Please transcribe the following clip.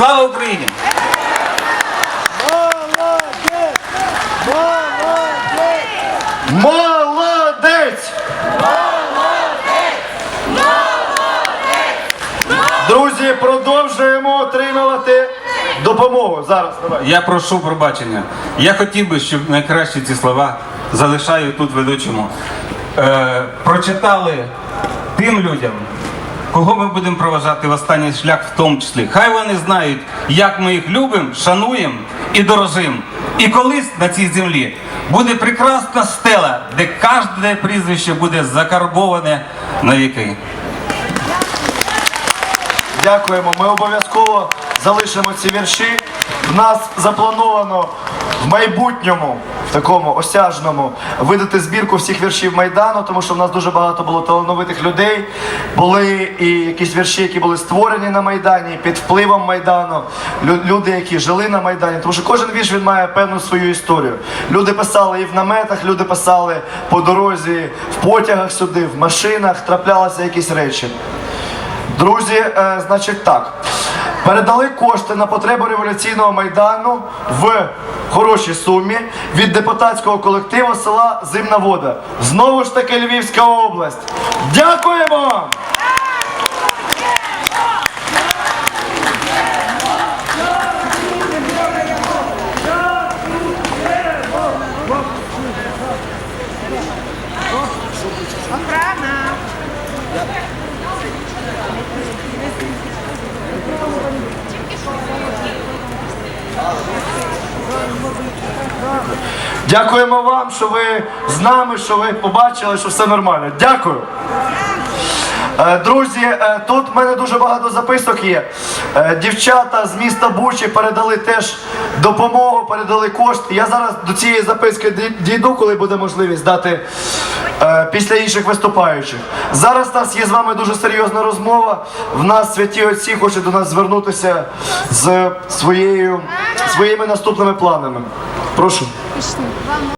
Слава Україні! Молодець! Друзі, продовжуємо отримувати допомогу. Зараз давай. Я прошу пробачення. Я хотів би, щоб найкращі ці слова залишаю тут ведучому. Е, прочитали тим людям, кого ми будемо проважати в останній шлях, в тому числі. Хай вони знають, як ми їх любимо, шануємо і дорожимо. І колись на цій землі буде прекрасна стела, де кожне прізвище буде закарбоване на віки. Дякуємо. Ми обов'язково залишимо ці вірші. В нас заплановано в майбутньому, такому осяжному, видати збірку всіх віршів Майдану, тому що в нас дуже багато було талановитих людей. Були і якісь вірші, які були створені на Майдані під впливом Майдану. Люди, які жили на Майдані. Тому що кожен вірш він має певну свою історію. Люди писали і в наметах, люди писали по дорозі, в потягах сюди, в машинах, траплялися якісь речі. Друзі, е, значить так. Передали кошти на потребу революційного майдану в хорошій сумі від депутатського колективу села Зимна Вода. Знову ж таки Львівська область. Дякуємо! Охрана. Дякуємо вам, що ви з нами, що ви побачили, що все нормально. Дякую. Е, Друзі, е, тут в мене дуже багато записок є. Е, Дівчата з міста Бучі передали теж допомогу, передали кошти. Я зараз до цієї записки дійду, коли буде можливість дати після інших виступаючих. Зараз у нас є з вами дуже серйозна розмова. В нас святі отці хочуть до нас звернутися з своєю, своїми наступними планами. Прошу.